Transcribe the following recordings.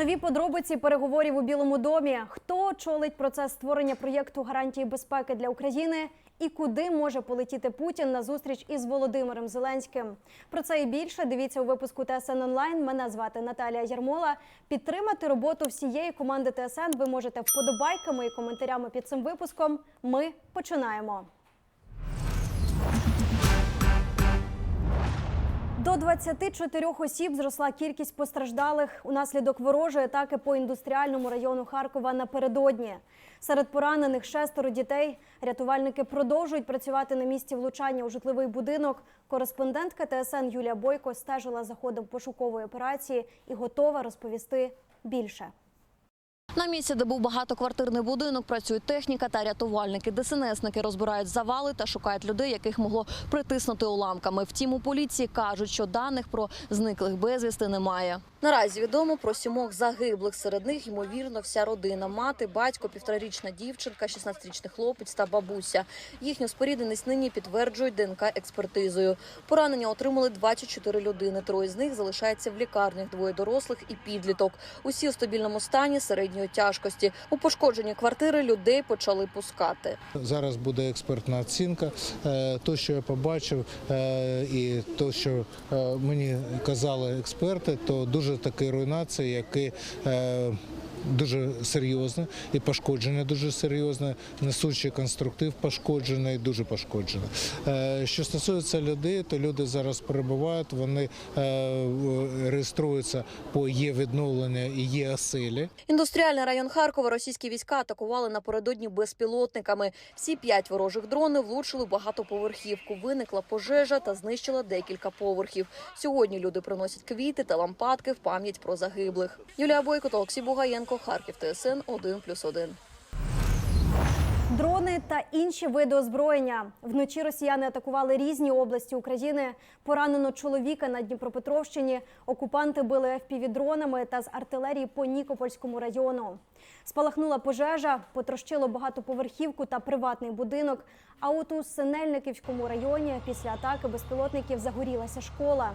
Нові подробиці переговорів у Білому домі. Хто очолить процес створення проєкту гарантії безпеки для України і куди може полетіти Путін на зустріч із Володимиром Зеленським? Про це і більше дивіться у випуску ТСН онлайн. Мене звати Наталія Ярмола. Підтримати роботу всієї команди ТСН ви можете вподобайками і коментарями під цим випуском. Ми починаємо. До 24 осіб зросла кількість постраждалих унаслідок ворожої атаки по індустріальному району Харкова напередодні. Серед поранених шестеро дітей. Рятувальники продовжують працювати на місці влучання у житловий будинок. Кореспондентка ТСН Юлія Бойко стежила за ходом пошукової операції і готова розповісти більше. На місці, де був багатоквартирний будинок, працюють техніка та рятувальники. ДСНСники розбирають завали та шукають людей, яких могло притиснути уламками. Втім, у поліції кажуть, що даних про зниклих безвісти немає. Наразі відомо про сімох загиблих. Серед них ймовірно вся родина: мати, батько, півторарічна дівчинка, 16-річний хлопець та бабуся. Їхню спорідненість нині підтверджують ДНК експертизою. Поранення отримали 24 людини. Троє з них залишаються в лікарнях. Двоє дорослих і підліток. Усі у стабільному стані середньої тяжкості. У пошкоджені квартири людей почали пускати. Зараз буде експертна оцінка. Е, То, що я побачив, е, і то, що е, мені казали експерти, то дуже такі руйнації, які е, дуже серйозні, і пошкодження дуже серйозне, несучий конструктив пошкоджений, дуже пошкоджений. Е, Що стосується людей, то люди зараз перебувають, вони е, реєструються по є відновлення і є оселі. Індустріальний район Харкова російські війська атакували напередодні безпілотниками. Всі п'ять ворожих дронів влучили багатоповерхівку. Виникла пожежа та знищила декілька поверхів. Сьогодні люди приносять квіти та лампадки в пам'ять про загиблих. Юлія Бойко та Олексій Бугаєнко, Харків, ТСН 1+,1. Дрони та інші види озброєння. Вночі росіяни атакували різні області України. Поранено чоловіка на Дніпропетровщині. Окупанти били FPV-дронами та з артилерії по Нікопольському району. Спалахнула пожежа, потрощило багатоповерхівку та приватний будинок. А от у Синельниківському районі після атаки безпілотників загорілася школа.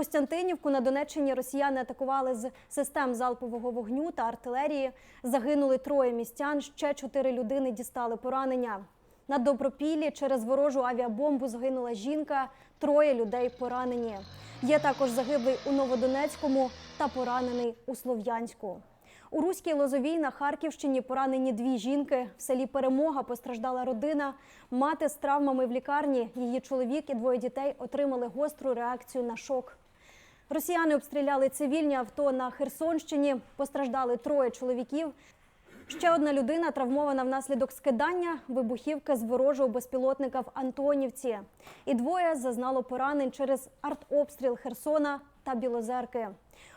Костянтинівку на Донеччині росіяни атакували з систем залпового вогню та артилерії. Загинули троє містян. Ще чотири людини дістали поранення. На Добропіллі через ворожу авіабомбу загинула жінка. Троє людей поранені. Є також загиблий у Новодонецькому та поранений у Слов'янську. У Руській Лозовій на Харківщині поранені дві жінки. В селі Перемога постраждала родина. Мати з травмами в лікарні. Її чоловік і двоє дітей отримали гостру реакцію на шок. Росіяни обстріляли цивільні авто на Херсонщині. Постраждали троє чоловіків. Ще одна людина травмована внаслідок скидання вибухівки з ворожого безпілотника в Антонівці. І двоє зазнало поранень через артобстріл Херсона та Білозерки.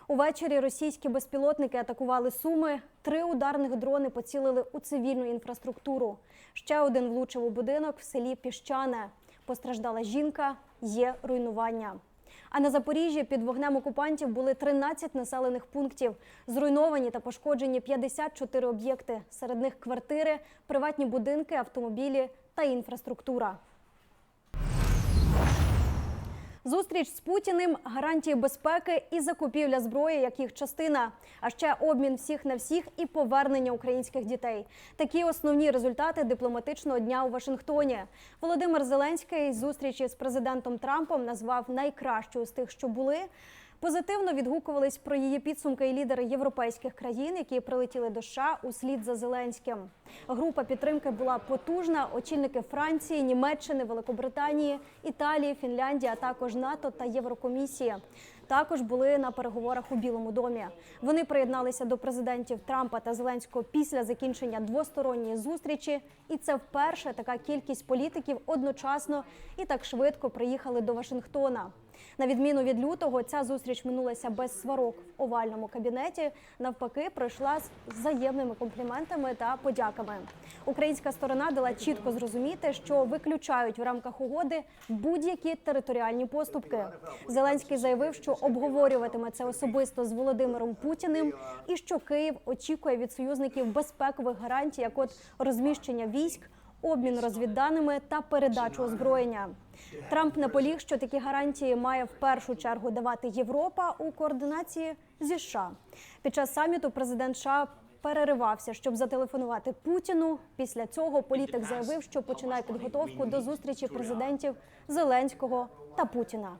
Увечері російські безпілотники атакували Суми. Три ударних дрони поцілили у цивільну інфраструктуру. Ще один влучив у будинок в селі Піщане. Постраждала жінка, є руйнування. А на Запоріжжі під вогнем окупантів були 13 населених пунктів. Зруйновані та пошкоджені 54 об'єкти. Серед них квартири, приватні будинки, автомобілі та інфраструктура. Зустріч з Путіним, гарантії безпеки і закупівля зброї, як їх частина, а ще обмін всіх на всіх і повернення українських дітей. Такі основні результати дипломатичного дня у Вашингтоні. Володимир Зеленський зустрічі з президентом Трампом назвав найкращою з тих, що були. Позитивно відгукувались про її підсумки і лідери європейських країн, які прилетіли до США услід за Зеленським. Група підтримки була потужна. Очільники Франції, Німеччини, Великобританії, Італії, Фінляндії, а також НАТО та Єврокомісія. Також були на переговорах у Білому домі. Вони приєдналися до президентів Трампа та Зеленського після закінчення двосторонньої зустрічі. І це вперше така кількість політиків одночасно і так швидко приїхали до Вашингтона. На відміну від лютого, ця зустріч минулася без сварок в овальному кабінеті. Навпаки, пройшла з взаємними компліментами та подяками. Українська сторона дала чітко зрозуміти, що виключають в рамках угоди будь-які територіальні поступки. Зеленський заявив, що обговорюватиме це особисто з Володимиром Путіним, і що Київ очікує від союзників безпекових гарантій, як от розміщення військ обмін розвідданими та передачу озброєння. Трамп наполіг, що такі гарантії має в першу чергу давати Європа у координації зі США. Під час саміту президент США переривався, щоб зателефонувати Путіну. Після цього політик заявив, що починає підготовку до зустрічі президентів Зеленського та Путіна.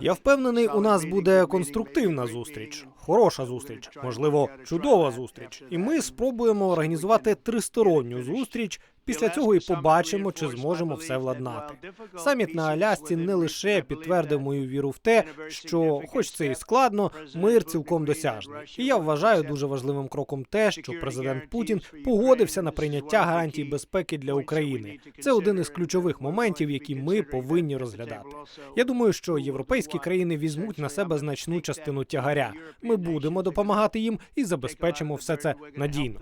Я впевнений, у нас буде конструктивна зустріч, хороша зустріч, можливо, чудова зустріч. І ми спробуємо організувати тристоронню зустріч. Після цього і побачимо, чи зможемо все владнати. Саміт на Алясці не лише підтвердив мою віру в те, що, хоч це і складно, мир цілком досяжний. І я вважаю дуже важливим кроком те, що президент Путін погодився на прийняття гарантій безпеки для України. Це один із ключових моментів, які ми повинні розглядати. Я думаю, що європейські країни візьмуть на себе значну частину тягаря. Ми будемо допомагати їм і забезпечимо все це надійно.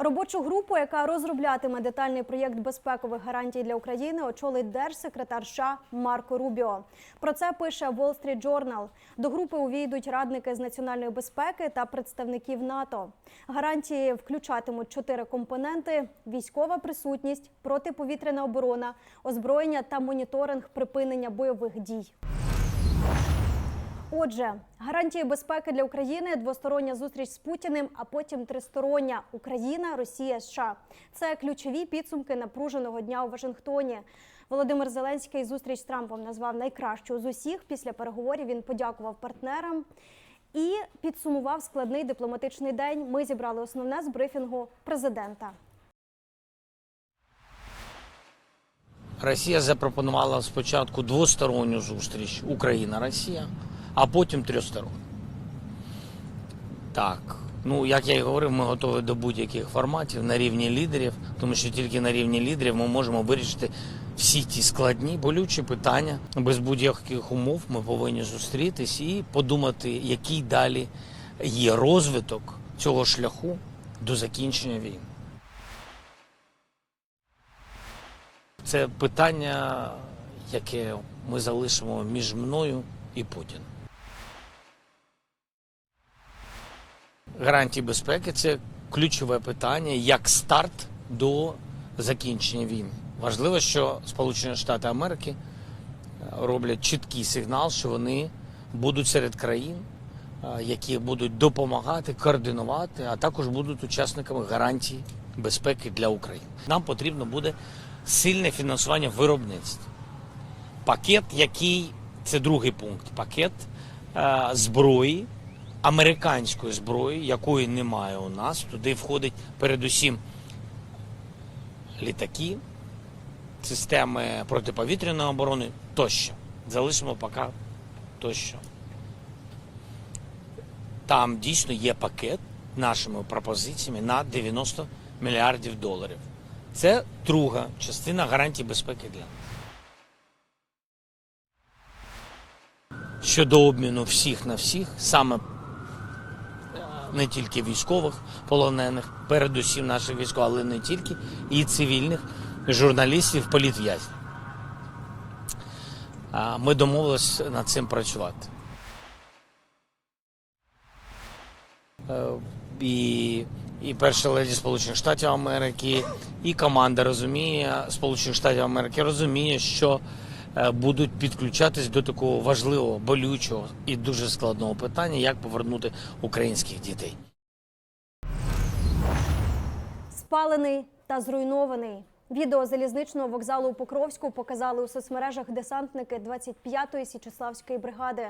Робочу групу, яка розроблятиме детальний проєкт безпекових гарантій для України, очолить держсекретар США Марко Рубіо. Про це пише Wall Street Journal. До групи увійдуть радники з національної безпеки та представників НАТО. Гарантії включатимуть чотири компоненти: військова присутність, протиповітряна оборона, озброєння та моніторинг припинення бойових дій. Отже, гарантії безпеки для України, двостороння зустріч з Путіним, а потім тристороння Україна, Росія, США. Це ключові підсумки напруженого дня у Вашингтоні. Володимир Зеленський зустріч з Трампом назвав найкращою з усіх. Після переговорів він подякував партнерам і підсумував складний дипломатичний день. Ми зібрали основне з брифінгу президента. Росія запропонувала спочатку двосторонню зустріч Україна-Росія, а потім трьохсторонню. Так. Ну, як я і говорив, ми готові до будь-яких форматів на рівні лідерів, тому що тільки на рівні лідерів ми можемо вирішити всі ті складні, болючі питання. Без будь-яких умов ми повинні зустрітись і подумати, який далі є розвиток цього шляху до закінчення війни. Це питання, яке ми залишимо між мною і Путіним. Гарантії безпеки це ключове питання як старт до закінчення війни. Важливо, що Сполучені Штати Америки е, роблять чіткий сигнал, що вони будуть серед країн, е, які будуть допомагати, координувати, а також будуть учасниками гарантій безпеки для України. Нам потрібно буде сильне фінансування виробництва. Пакет, який це другий пункт, пакет е, зброї, американської зброї, якої немає у нас. Туди входить передусім літаки, системи протиповітряної оборони тощо. Залишимо поки тощо. Там дійсно є пакет нашими пропозиціями на 90 мільярдів доларів. Це друга частина гарантій безпеки для нас. Щодо обміну всіх на всіх, саме не тільки військових полонених, передусім наших військових, але не тільки, і цивільних журналістів, політв'язнів. Ми домовилися над цим працювати. Е, І, і перша леді Сполучених Штатів Америки, і команда розуміє Сполучених Штатів Америки розуміє, що будуть підключатись до такого важливого, болючого і дуже складного питання, як повернути українських дітей. Спалений та зруйнований. Відео залізничного вокзалу у Покровську показали у соцмережах десантники 25-ї Січеславської бригади.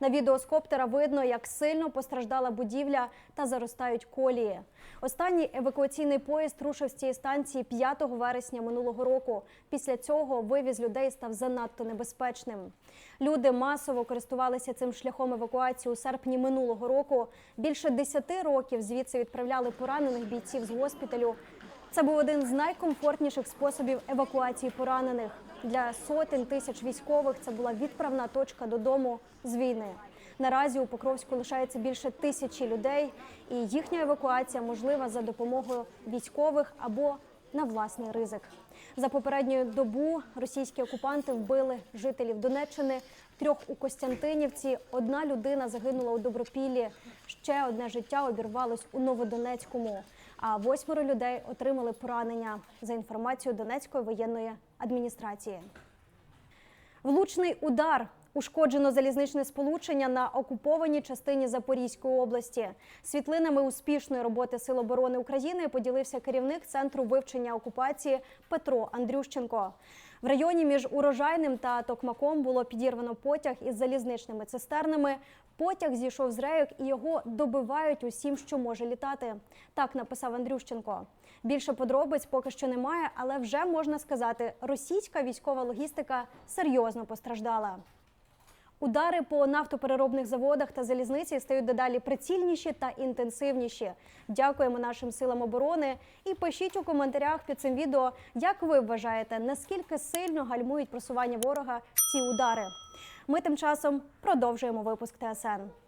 На відео з коптера видно, як сильно постраждала будівля та заростають колії. Останній евакуаційний поїзд рушив з цієї станції 5 вересня минулого року. Після цього вивіз людей став занадто небезпечним. Люди масово користувалися цим шляхом евакуації у серпні минулого року. Більше 10 років звідси відправляли поранених бійців з госпіталю. Це був один з найкомфортніших способів евакуації поранених. Для сотень тисяч військових це була відправна точка додому з війни. Наразі у Покровську лишається більше тисячі людей, і їхня евакуація можлива за допомогою військових або на власний ризик. За попередню добу російські окупанти вбили жителів Донеччини, трьох у Костянтинівці. Одна людина загинула у Добропіллі. Ще одне життя обірвалось у Новодонецькому. А восьмеро людей отримали поранення за інформацією Донецької воєнної адміністрації. Влучний удар. Ушкоджено залізничне сполучення на окупованій частині Запорізької області. Світлинами успішної роботи Сил оборони України поділився керівник центру вивчення окупації Петро Андрющенко. В районі між урожайним та Токмаком було підірвано потяг із залізничними цистернами. Потяг зійшов з рейок і його добивають усім, що може літати. Так написав Андрющенко. Більше подробиць поки що немає, але вже можна сказати, російська військова логістика серйозно постраждала. Удари по нафтопереробних заводах та залізниці стають дедалі прицільніші та інтенсивніші. Дякуємо нашим силам оборони і пишіть у коментарях під цим відео, як ви вважаєте, наскільки сильно гальмують просування ворога ці удари. Ми тим часом продовжуємо випуск ТСН.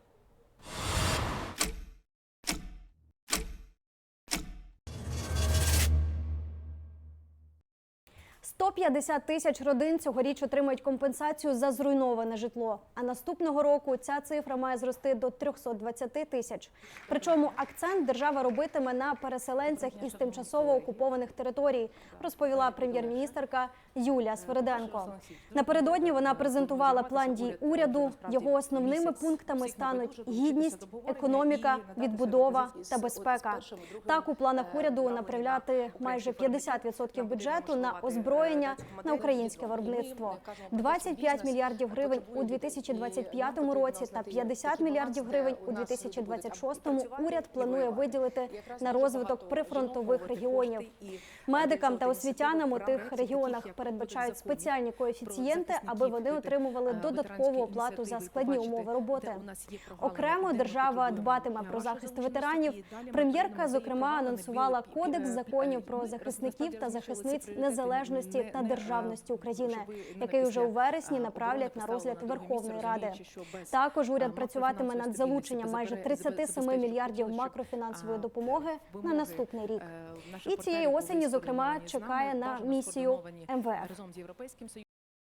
150 тисяч родин цьогоріч отримають компенсацію за зруйноване житло. А наступного року ця цифра має зрости до 320 тисяч. Причому акцент держава робитиме на переселенцях із тимчасово окупованих територій, розповіла прем'єр-міністерка Юлія Свериденко. Напередодні вона презентувала план дій уряду. Його основними пунктами стануть гідність, економіка, відбудова та безпека. Так у планах уряду направляти майже 50% бюджету на озброєння на українське виробництво, 25 мільярдів гривень у 2025 році та 50 мільярдів гривень у 2026 уряд планує виділити на розвиток прифронтових регіонів. Медикам та освітянам у тих регіонах передбачають спеціальні коефіцієнти, аби вони отримували додаткову оплату за складні умови роботи. Окремо держава дбатиме про захист ветеранів. Прем'єрка зокрема анонсувала кодекс законів про захисників та захисниць незалежності та державності України, який уже у вересні направлять на розгляд Верховної Ради. Також уряд працюватиме над залученням майже 37 мільярдів макрофінансової допомоги на наступний рік. І цієї осені, зокрема, чекає на місію МВФ.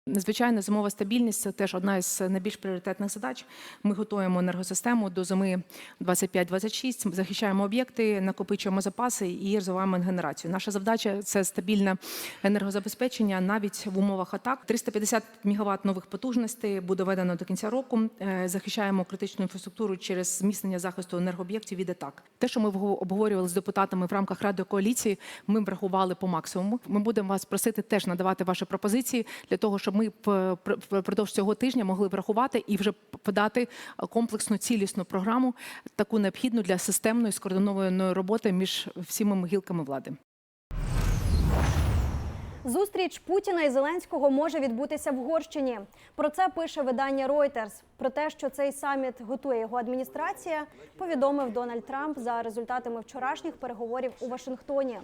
Звичайно, зимова стабільність це теж одна із найбільш пріоритетних задач. Ми готуємо енергосистему до зими 25-26, захищаємо об'єкти, накопичуємо запаси і розвиваємо генерацію. Наша завдача це стабільне енергозабезпечення навіть в умовах атак. 350 МВт нових потужностей буде введено до кінця року. Е, Захищаємо критичну інфраструктуру через зміцнення захисту енергооб'єктів від атак. Те, що ми обговорювали з депутатами в рамках ради коаліції, ми врахували по максимуму. Ми будемо вас просити теж надавати ваші пропозиції для того, щоб ми п- впродовж цього тижня могли врахувати і вже подати комплексну цілісну програму, таку необхідну для системної скоординованої роботи між всіми гілками влади. Зустріч Путіна і Зеленського може відбутися в Угорщині. Про це пише видання Reuters. Про те, що цей саміт готує його адміністрація, повідомив Дональд Трамп за результатами вчорашніх переговорів у Вашингтоні.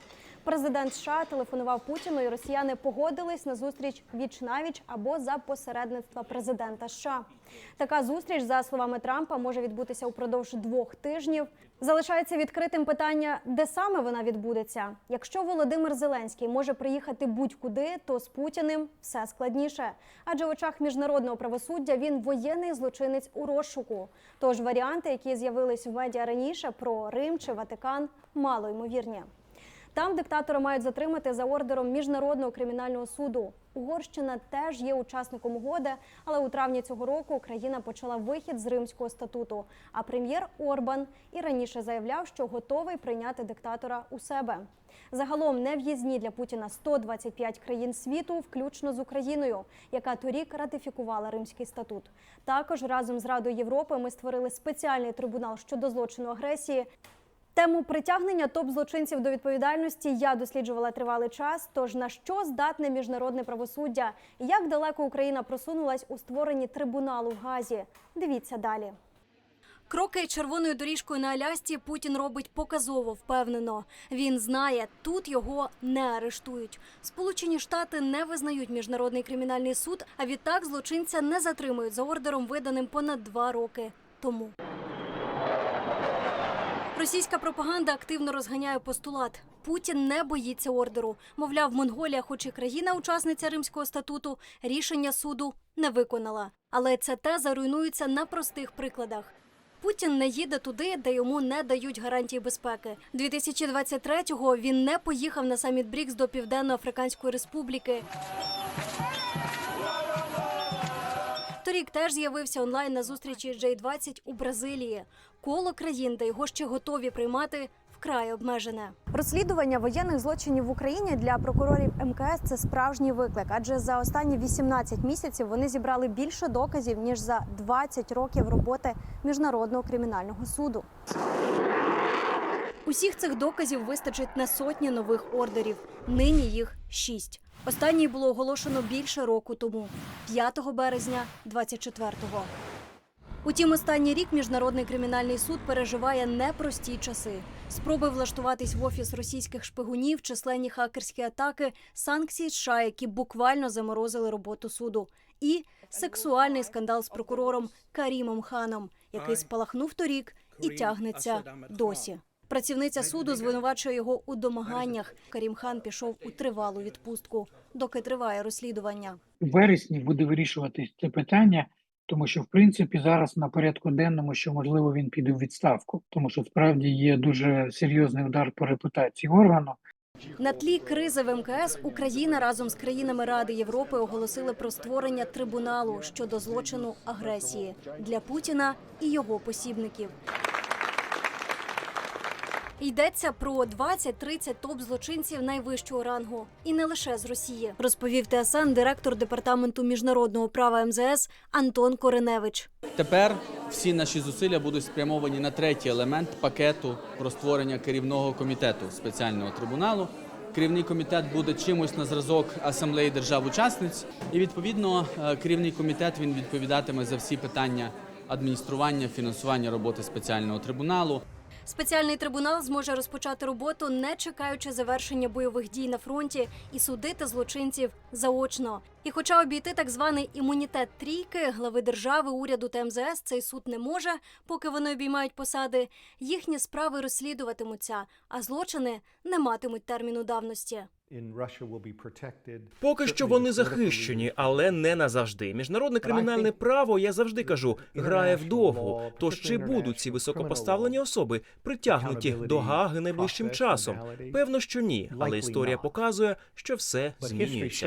Президент США телефонував Путіну, і росіяни погодились на зустріч віч навіч або за посередництва президента США. Така зустріч, за словами Трампа, може відбутися упродовж двох тижнів. Залишається відкритим питання, де саме вона відбудеться. Якщо Володимир Зеленський може приїхати будь-куди, то з Путіним все складніше. Адже в очах міжнародного правосуддя він воєнний злочинець у розшуку. Тож варіанти, які з'явились в медіа раніше про Рим чи Ватикан, мало ймовірні. Там диктатора мають затримати за ордером міжнародного кримінального суду. Угорщина теж є учасником угоди, але у травні цього року країна почала вихід з Римського статуту. А прем'єр Орбан і раніше заявляв, що готовий прийняти диктатора у себе. Загалом нев'їзні для Путіна 125 країн світу, включно з Україною, яка торік ратифікувала Римський статут. Також разом з Радою Європи ми створили спеціальний трибунал щодо злочину агресії. Тему притягнення топ-злочинців до відповідальності я досліджувала тривалий час. Тож на що здатне міжнародне правосуддя? Як далеко Україна просунулась у створенні трибуналу в Газі? Дивіться далі. Кроки червоною доріжкою на Алясці Путін робить показово впевнено. Він знає, тут його не арештують. Сполучені Штати не визнають міжнародний кримінальний суд, а відтак злочинця не затримують за ордером, виданим понад два роки тому. Російська пропаганда активно розганяє постулат. Путін не боїться ордеру. Мовляв, Монголія, хоч і країна-учасниця Римського статуту, рішення суду не виконала. Але ця теза руйнується на простих прикладах. Путін не їде туди, де йому не дають гарантії безпеки. 2023-го він не поїхав на саміт БРІКС до Південно-Африканської Республіки. Торік теж з'явився онлайн на зустрічі J20 у Бразилії. Коло країн, де його ще готові приймати, вкрай обмежене. Розслідування воєнних злочинів в Україні для прокурорів МКС це справжній виклик, адже за останні 18 місяців вони зібрали більше доказів ніж за 20 років роботи міжнародного кримінального суду. Усіх цих доказів вистачить на сотні нових ордерів. Нині їх шість. Останній було оголошено більше року тому, 5 березня 24-го. Утім, останній рік міжнародний кримінальний суд переживає непрості часи. Спроби влаштуватись в офіс російських шпигунів, численні хакерські атаки, санкції США, які буквально заморозили роботу суду, і сексуальний скандал з прокурором Карімом Ханом, який спалахнув торік і тягнеться досі. Працівниця суду звинувачує його у домаганнях. Карім Хан пішов у тривалу відпустку, доки триває розслідування. в вересні буде вирішуватись це питання, тому що в принципі зараз на порядку денному, що можливо він піде в відставку, тому що справді є дуже серйозний удар по репутації органу. На тлі кризи в МКС Україна разом з країнами Ради Європи оголосили про створення трибуналу щодо злочину агресії для Путіна і його посібників. Йдеться про 20-30 топ-злочинців найвищого рангу, і не лише з Росії, розповів ТСН директор департаменту міжнародного права МЗС Антон Кореневич. Тепер всі наші зусилля будуть спрямовані на третій елемент пакету про створення керівного комітету спеціального трибуналу. Керівний комітет буде чимось на зразок асамблеї держав-учасниць, і відповідно е, керівний комітет він відповідатиме за всі питання адміністрування, фінансування роботи спеціального трибуналу. Спеціальний трибунал зможе розпочати роботу, не чекаючи завершення бойових дій на фронті, і судити злочинців заочно. І, хоча обійти так званий імунітет трійки глави держави, уряду та МЗС цей суд не може, поки вони обіймають посади, їхні справи розслідуватимуться, а злочини не матимуть терміну давності. Поки що вони захищені, але не назавжди. Міжнародне кримінальне право, я завжди кажу, грає вдовгу. Тож чи будуть ці високопоставлені особи притягнуті до Гаги найближчим часом? Певно, що ні, але історія показує, що все змінюється.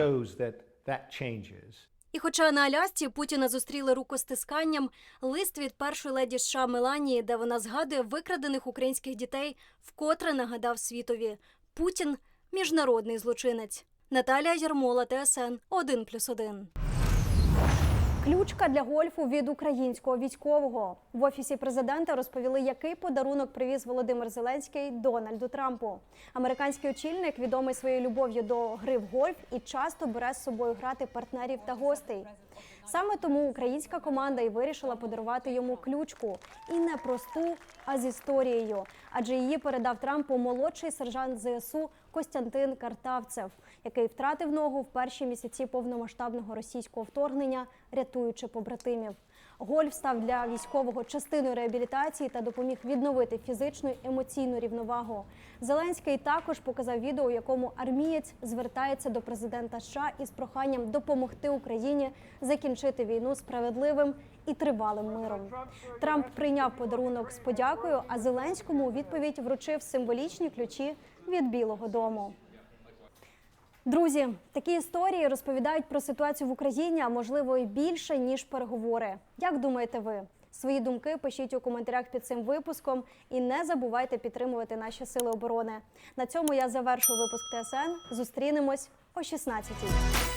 І хоча на Алясці Путіна зустріли рукостисканням, лист від першої леді США Меланії, де вона згадує викрадених українських дітей, вкотре нагадав світові: Путін міжнародний злочинець. Наталія Ярмола, ТСН 1+,1. Ключка для гольфу від українського військового в офісі президента розповіли, який подарунок привіз Володимир Зеленський Дональду Трампу. Американський очільник відомий своєю любов'ю до гри в гольф і часто бере з собою грати партнерів та гостей. Саме тому українська команда і вирішила подарувати йому ключку і не просту, а з історією, адже її передав Трампу молодший сержант ЗСУ Костянтин Картавцев, який втратив ногу в перші місяці повномасштабного російського вторгнення, рятуючи побратимів. Гольф став для військового частиною реабілітації та допоміг відновити фізичну і емоційну рівновагу. Зеленський також показав відео, у якому армієць звертається до президента США із проханням допомогти Україні закінчити війну справедливим і тривалим миром. Трамп прийняв подарунок з подякою, а Зеленському у відповідь вручив символічні ключі від Білого Дому. Друзі, такі історії розповідають про ситуацію в Україні, а можливо і більше ніж переговори. Як думаєте ви? Свої думки пишіть у коментарях під цим випуском і не забувайте підтримувати наші сили оборони. На цьому я завершую випуск ТСН. Зустрінемось о 16-й.